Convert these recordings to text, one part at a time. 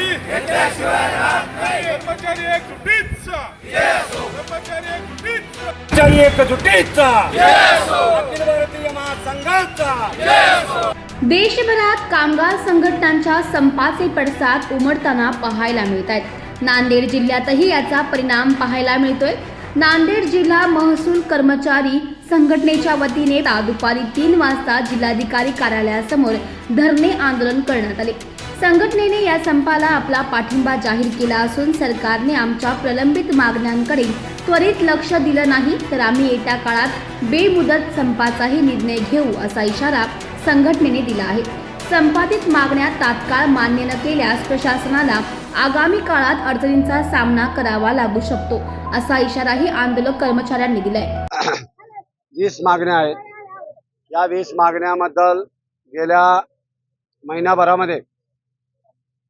नाही. कर्मचारी एकजुटीचा कर्मचारी एकजुटीचा कर्मचारी एकजुटीचा अखिल भारतीय महासंघाचा देशभरात कामगार संघटनांच्या संपाचे पडसाद उमटताना पाहायला मिळत आहेत नांदेड जिल्ह्यातही याचा परिणाम पाहायला मिळतोय. नांदेड जिल्हा महसूल कर्मचारी संघटनेच्या वतीने दुपारी तीन वाजता जिल्हाधिकारी कार्यालयासमोर धरणे आंदोलन करण्यात आले. संघटनेने या संपाला आपला पाठिंबा जाहीर केला असून सरकारने आमच्या प्रलंबित मागण्यांकडे त्वरित लक्ष दिलं नाही तर आम्ही येत्या काळात बेमुदत संपाचाही निर्णय घेऊ असा इशारा संघटनेने दिला आहे. संपादित मागण्या तात्काळ मान्य न केल्यास प्रशासनाला आगामी काळात अडचणींचा सामना करावा लागू शकतो असा इशाराही आंदोलक कर्मचाऱ्यांनी दिलाय. वीस मागण्या आहेत. या वीस मागण्याबद्दल गेल्या महिन्याभरामध्ये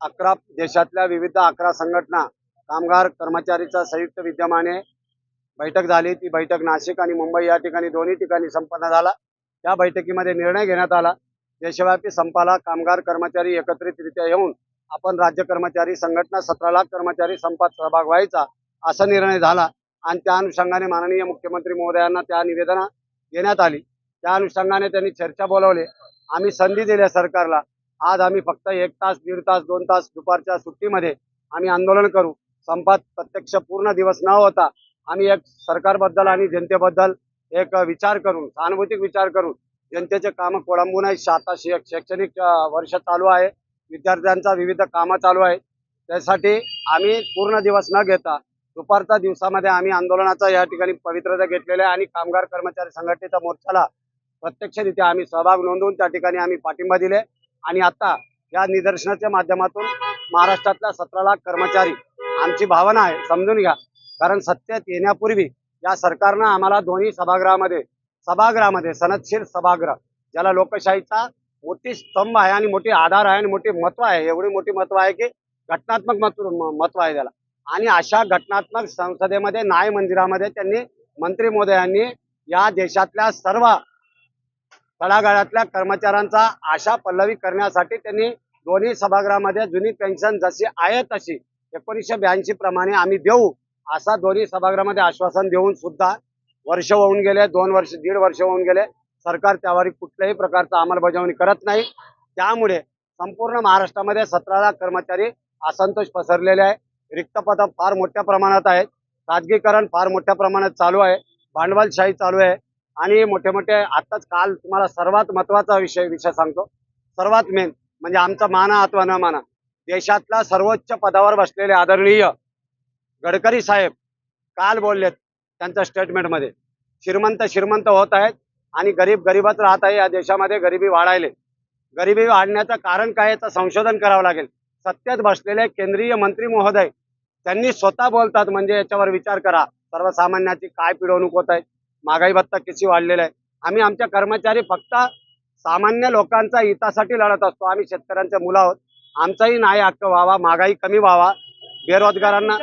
अकरा देशातल्या विविध अकरा संघटना कामगार कर्मचारीचा संयुक्त विद्यमाने बैठक झाली. ती बैठक नाशिक आणि मुंबई या ठिकाणी दोन्ही ठिकाणी संपन्न झाला. त्या बैठकीमध्ये निर्णय घेण्यात आला. देशव्यापी संपाला कामगार कर्मचारी एकत्रितरित्या येऊन आपण राज्य कर्मचारी संघटना सतरा लाख कर्मचारी संपात सहभाग व्हायचा असा निर्णय झाला आणि त्या अनुषंगाने माननीय मुख्यमंत्री महोदयांना त्या निवेदना देण्यात आली. त्या अनुषंगाने त्यांनी चर्चा बोलावली. आम्ही संधी दिल्या सरकारला. आज आम्ही फक्त एक तास दीड तास दोन तास दुपारच्या सुट्टीमध्ये आम्ही आंदोलन करू. संपात प्रत्यक्ष पूर्ण दिवस न होता आम्ही एक सरकारबद्दल आणि जनतेबद्दल एक विचार करून सहानुभूतिक विचार करून जनतेचे कामं कोळंबून आहे आता शैक्षणिक वर्ष चालू आहे. विद्यार्थ्यांचा विविध कामं चालू आहेत. त्यासाठी आम्ही पूर्ण दिवस न घेता दुपारच्या दिवसामध्ये आम्ही आंदोलनाचा या ठिकाणी पवित्रता घेतलेला आहे आणि कामगार कर्मचारी संघटनेच्या मोर्चाला प्रत्यक्षरित्या आम्ही सहभाग नोंदवून त्या ठिकाणी आम्ही पाठिंबा दिले. आणि आता या निदर्शनाच्या माध्यमातून महाराष्ट्रातल्या सतरा लाख कर्मचारी आमची भावना आहे समजून घ्या. कारण सत्तेत येण्यापूर्वी या सरकारनं आम्हाला दोन्ही सभागृहामध्ये सभागृहामध्ये सनदशील सभागृह ज्याला लोकशाहीचा मोठी स्तंभ आहे आणि मोठी आधार आहे आणि मोठी महत्त्व आहे एवढी मोठी महत्त्व आहे की घटनात्मक महत्त्व महत्त्व आहे त्याला. आणि अशा घटनात्मक संसदेमध्ये न्याय मंदिरामध्ये त्यांनी मंत्री महोदयांनी या देशातल्या सर्व तळागाळातल्या कर्मचाऱ्यांचा आशा पल्लवी करण्यासाठी त्यांनी दोन्ही सभागृहामध्ये जुनी पेन्शन जशी आहे तशी एकोणीसशे ब्याऐंशी प्रमाणे आम्ही देऊ असा दोन्ही सभागृहामध्ये आश्वासन देऊन सुद्धा वर्ष होऊन गेले दोन वर्ष दीड वर्ष होऊन गेले. सरकार त्यावर कुठल्याही प्रकारचा अंमलबजावणी करत नाही. त्यामुळे संपूर्ण महाराष्ट्रामध्ये सतरा लाख कर्मचारी असंतोष पसरलेले आहे. रिक्त पदं फार मोठ्या प्रमाणात आहेत. खाजगीकरण फार मोठ्या प्रमाणात चालू आहे. भांडवलशाही चालू आहे. आणि मोठे मोठे आताच काल तुम्हाला सर्वात महत्त्वाचा विषय विषय सांगतो. सर्वात मेन म्हणजे आमचा माना अथवा न माना. देशातला सर्वोच्च पदावर बसलेले आदरणीय गडकरी साहेब काल बोललेत त्यांच्या स्टेटमेंटमध्ये श्रीमंत श्रीमंत होत आहेत आणि गरीब गरीबच राहत आहे या देशामध्ये गरिबी वाढायले. गरिबी वाढण्याचं कारण काय याचं संशोधन करावं लागेल. सत्तेत बसलेले केंद्रीय मंत्री महोदय त्यांनी स्वतः बोलतात म्हणजे याच्यावर विचार करा. सर्वसामान्याची काय पिळवणूक होत आहे? महागाई भत्ता किती वाढलेला आहे. आम्ही आमच्या कर्मचारी फक्त सामान्य लोकांच्या हितासाठी लढत असतो. आम्ही शेतकऱ्यांचे मुलं आहोत. आमचाही न्याय हक्क व्हावा महागाई कमी व्हावा. बेरोजगारांना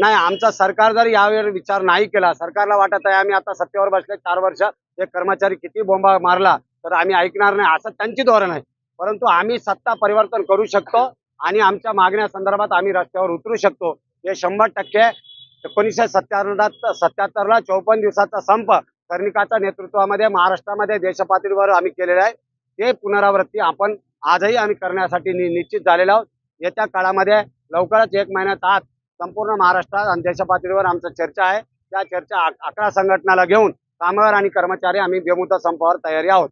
नाही आमचा सरकार जर यावर विचार नाही केला सरकारला वाटत आहे आम्ही आता सत्तेवर बसले चार वर्ष हे कर्मचारी किती बोंबा मारला तर आम्ही ऐकणार नाही असं त्यांची धोरण आहे. परंतु आम्ही सत्ता परिवर्तन करू शकतो आणि आमच्या मागण्या संदर्भात आम्ही रस्त्यावर उतरू शकतो. हे शंभर टक्के एकोणीसशे सत्त्याण्णव सत्याहत्तरला चौपन्न दिवसाचा संप कर्णिकाच्या नेतृत्वामध्ये महाराष्ट्रामध्ये देशपातळीवर आम्ही केलेला आहे. ते पुनरावृत्ती आपण आजही आम्ही करण्यासाठी नि- निश्चित झालेलो आहोत. येत्या काळामध्ये लवकरच एक महिन्यात आत संपूर्ण महाराष्ट्रात आणि देशपातळीवर आमचा चर्चा आहे. त्या चर्चा अकरा संघटनाला घेऊन कामगार आणि कर्मचारी आम्ही बेमुदत संपावर तयारी आहोत.